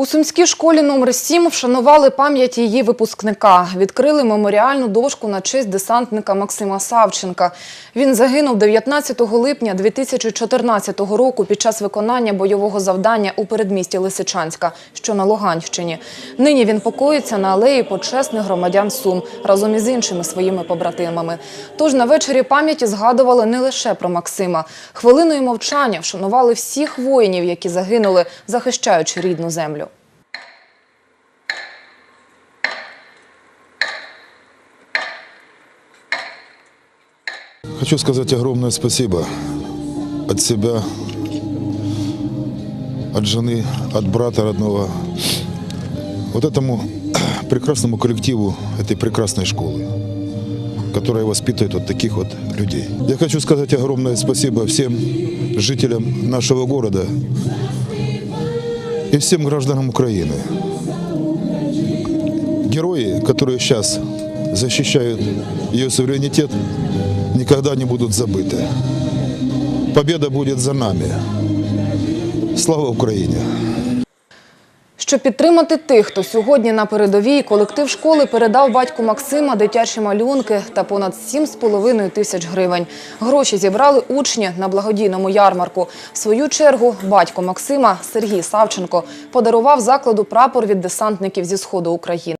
У Сумській школі номер 7 вшанували пам'ять її випускника. Відкрили меморіальну дошку на честь десантника Максима Савченка. Він загинув 19 липня 2014 року під час виконання бойового завдання у передмісті Лисичанська, що на Луганщині. Нині він покоїться на алеї почесних громадян Сум разом із іншими своїми побратимами. Тож на вечорі пам'яті згадували не лише про Максима. Хвилиною мовчання вшанували всіх воїнів, які загинули, захищаючи рідну землю. Хочу сказать огромное спасибо от себя, от жены, от брата родного, вот этому прекрасному коллективу этой прекрасной школы, которая воспитывает вот таких вот людей. Я хочу сказать огромное спасибо всем жителям нашего города и всем гражданам Украины. Герои, которые сейчас защищают ее суверенитет, никогда не будут забыты. Победа будет за нами. Слава Україні! Щоб підтримати тих, хто сьогодні на передовій, колектив школи передав батьку Максима дитячі малюнки та понад 7,5 тисяч гривень. Гроші зібрали учні на благодійному ярмарку. В свою чергу батько Максима Сергій Савченко подарував закладу прапор від десантників зі сходу України.